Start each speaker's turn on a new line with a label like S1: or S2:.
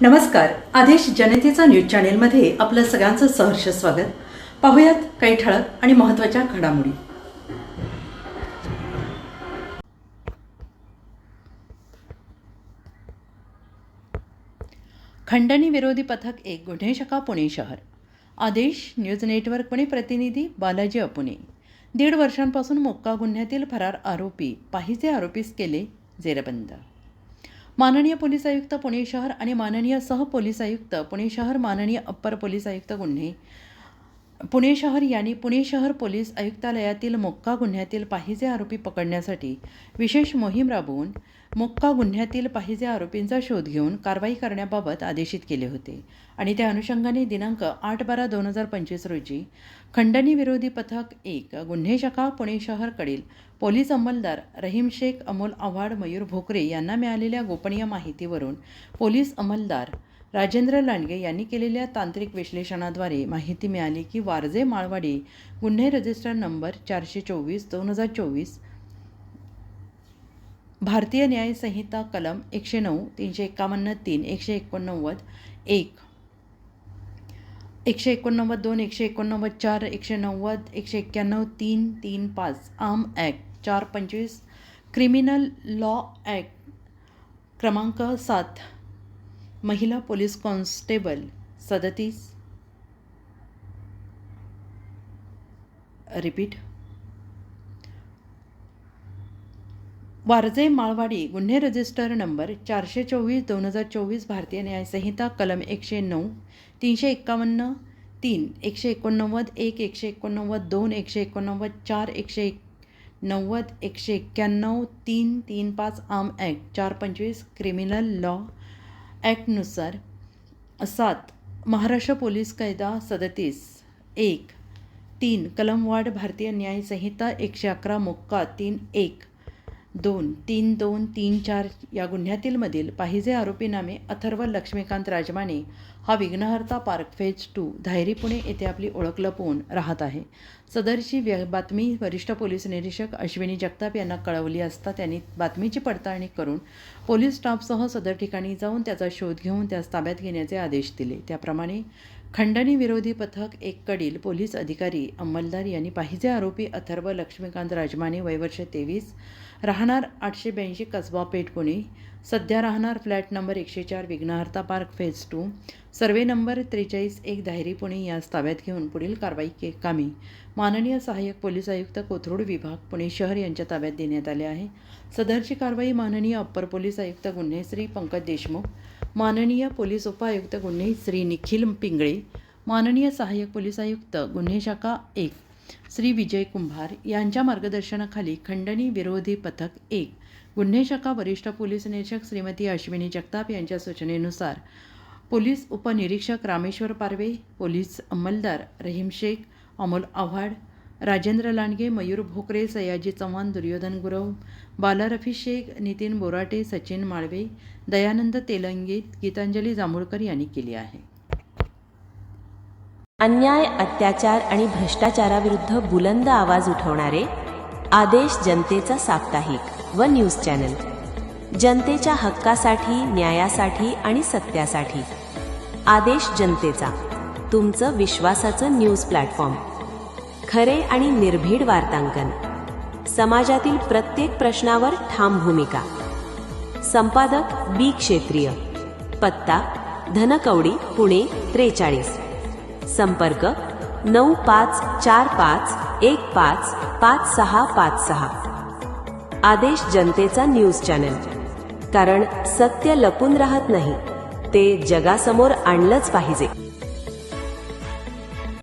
S1: नमस्कार. आदेश जनतेचा न्यूज चॅनेलमध्ये आपलं सगळ्यांचं सहर्ष स्वागत. पाहुयात काही ठळक आणि महत्त्वाच्या घडामोडी. खंडणी विरोधी पथक एक गुन्हे शाखा पुणे शहर. आदेश न्यूज नेटवर्क पुणे प्रतिनिधी बालाजी अपुणे दीड वर्षांपासून मोक्का गुन्ह्यातील फरार आरोपी पाहिजे आरोपीस केले जेरबंद. माननीय पोलीस आयुक्त पुणे शहर आणि माननीय सहपोलीस आयुक्त पुणे शहर माननीय अप्पर पोलीस आयुक्त गुन्हे. पुणे शहर यांनी पुणे शहर पोलीस आयुक्तालयातील मोक्का गुन्ह्यातील पाहिजे आरोपी पकडण्यासाठी विशेष मोहीम राबवून मोक्का गुन्ह्यातील पाहिजे आरोपींचा शोध घेऊन कारवाई करण्याबाबत आदेशित केले होते. आणि त्या अनुषंगाने दिनांक आठ बारा दोन हजार पंचवीस रोजी खंडणी विरोधी पथक एक गुन्हे शाखा पुणे शहरकडील पोलीस अंमलदार रहीम शेख अमोल आव्हाड मयूर भोकरे यांना मिळालेल्या गोपनीय माहितीवरून पोलीस अंमलदार राजेंद्र लांडगे यांनी केलेल्या तांत्रिक विश्लेषणाद्वारे माहिती मिळाली की वारजे माळवाडी गुन्हे रजिस्टर नंबर चारशे चोवीस दोन हजार चोवीस भारतीय न्याय संहिता कलम एकशे नऊ तीनशे एकावन्न तीन एकशे एकोणनव्वद एक एकशे एकोणनव्वद दोन एकशे एकोणनव्वद चार एकशे नव्वद एकशे एक्क्याण्णव तीन तीन पाच आम ॲक्ट चार पंचवीस क्रिमिनल लॉ ॲक्ट क्रमांक सात महिला पोलीस कॉन्स्टेबल सदतीस. रिपीट. वारजे माळवाडी गुन्हे रजिस्टर नंबर चारशे चोवीस दोन हजार चोवीस भारतीय न्यायसंहिता कलम एकशे नऊ तीनशे एक्कावन्न तीन एकशे एकोणनव्वद एक एकशे एकोणनव्वद दोन एकशे एकोणनव्वद चार एकशे एक नव्वद एकशे एक्क्याण्णव तीन तीन पाच आम ॲक्ट चार पंचवीस क्रिमिनल लॉ ॲक्टनुसार सात महाराष्ट्र पोलीस कायदा सदतीस एक तीन कलमवाड भारतीय न्यायसंहिता एकशे अकरा मुक्का तीन एक दोन तीन दोन तीन चार या गुन्ह्यातीलमधील पाहिजे आरोपीनामे अथर्व लक्ष्मीकांत राजमाने हा Vighnaharta park phase two Dhayari Pune येथे आपली ओळख लपवून राहत आहे. सदरची व्य बातमी वरिष्ठ पोलीस निरीक्षक अश्विनी जगताप यांना कळवली असता त्यांनी बातमीची पडताळणी करून पोलीस स्टाफसह सदर ठिकाणी जाऊन त्याचा शोध घेऊन त्यास ताब्यात घेण्याचे आदेश दिले. त्याप्रमाणे खंडणी विरोधी पथक एककडील पोलीस अधिकारी अंमलदार यांनी पाहिजे आरोपी अथर्व लक्ष्मीकांत राजमाने वयवर्ष तेवीस राहणार आठशे ब्याऐंशी कसबा पेठ पुणे सध्या राहणार फ्लॅट नंबर एकशे चार Vighnaharta park phase two survey number त्रेचाळीस एक दाहेरी पुणे यास ताब्यात घेऊन पुढील कारवाई के कामी. माननीय सहाय्यक पोलीस आयुक्त कोथरूड विभाग पुणे शहर यांच्या ताब्यात देण्यात आले आहे. सदरची कारवाई माननीय अप्पर पोलीस आयुक्त गुन्हे श्री पंकज देशमुख माननीय पोलीस उपायुक्त गुन्हे श्री निखिल पिंगळे माननीय सहाय्यक पोलीस आयुक्त गुन्हे शाखा एक श्री विजय कुंभार यांच्या मार्गदर्शनाखाली खंडणी विरोधी पथक एक गुन्हे शाखा वरिष्ठ पोलीस निरीक्षक श्रीमती अश्विनी जगताप यांच्या सूचनेनुसार पोलीस उपनिरीक्षक रामेश्वर पारवे पोलीस अंमलदार रहीम शेख अमोल आव्हाड राजेंद्र लांडगे मयूर भोकरे सयाजी चव्हाण दुर्योधन गुरव बालारफी शेख नितीन बोराटे सचिन माळवे दयानंद तेलंगीत गीतांजली जांभूळकर यांनी केली आहे.
S2: अन्याय अत्याचार आणि भ्रष्टाचाराविरुद्ध बुलंद आवाज उठवणारे आदेश जनतेचा साप्ताहिक व न्यूज चॅनल. जनतेच्या हक्कासाठी न्यायासाठी आणि सत्यासाठी. आदेश जनतेचा तुमचं विश्वासाचं न्यूज प्लॅटफॉर्म. खरे आणि निर्भीड वार्तांकन. समाजातील प्रत्येक प्रश्नावर ठाम भूमिका. संपादक बी क्षेत्रीय. पत्ता धनकवडी पुणे त्रेचाळीस. संपर्क नऊ पाच चार पाच एक पाच पाच सहा पाच सहा. आदेश जनतेचा न्यूज चॅनल. कारण सत्य लपून राहत नाही. ते जगासमोर आणलंच पाहिजे.